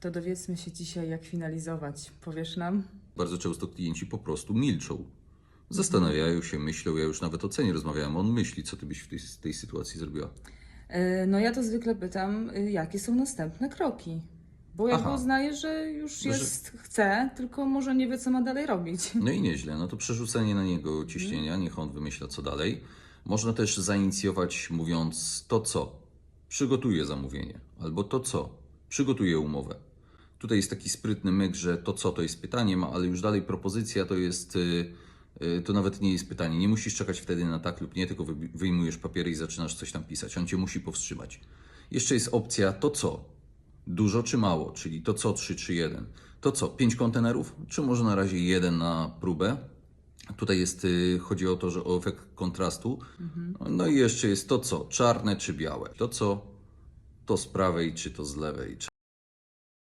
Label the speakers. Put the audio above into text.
Speaker 1: To dowiedzmy się dzisiaj, jak finalizować. Powiesz nam?
Speaker 2: Bardzo często klienci po prostu milczą. Zastanawiają się, myślą, ja już nawet o cenie rozmawiałem, on myśli, co ty byś w tej, tej sytuacji zrobiła.
Speaker 1: E, No ja to zwykle pytam, y, jakie są następne kroki. Bo jakby
Speaker 2: Aha.
Speaker 1: uznaje, że już
Speaker 2: Że-
Speaker 1: jest, chce, tylko może nie wie, co ma dalej robić.
Speaker 2: No i nieźle, no to przerzucenie na niego ciśnienia, niech on wymyśla co dalej. Można też zainicjować mówiąc to co, przygotuję zamówienie, albo to co, przygotuję umowę. Tutaj jest taki sprytny myk, że to co to jest pytaniem, ale już dalej propozycja to jest, y, y, to nawet nie jest pytanie. Nie musisz czekać wtedy na tak lub nie, tylko wy- wyjmujesz papiery i zaczynasz coś tam pisać. On cię musi powstrzymać. Jeszcze jest opcja to co, Dużo czy mało, czyli to co 3 czy 1. To co, 5 kontenerów, czy może na razie jeden na próbę? Tutaj jest, y, chodzi o to, że o efekt kontrastu. No i jeszcze jest to co, czarne czy białe. To co, to z prawej czy to z lewej.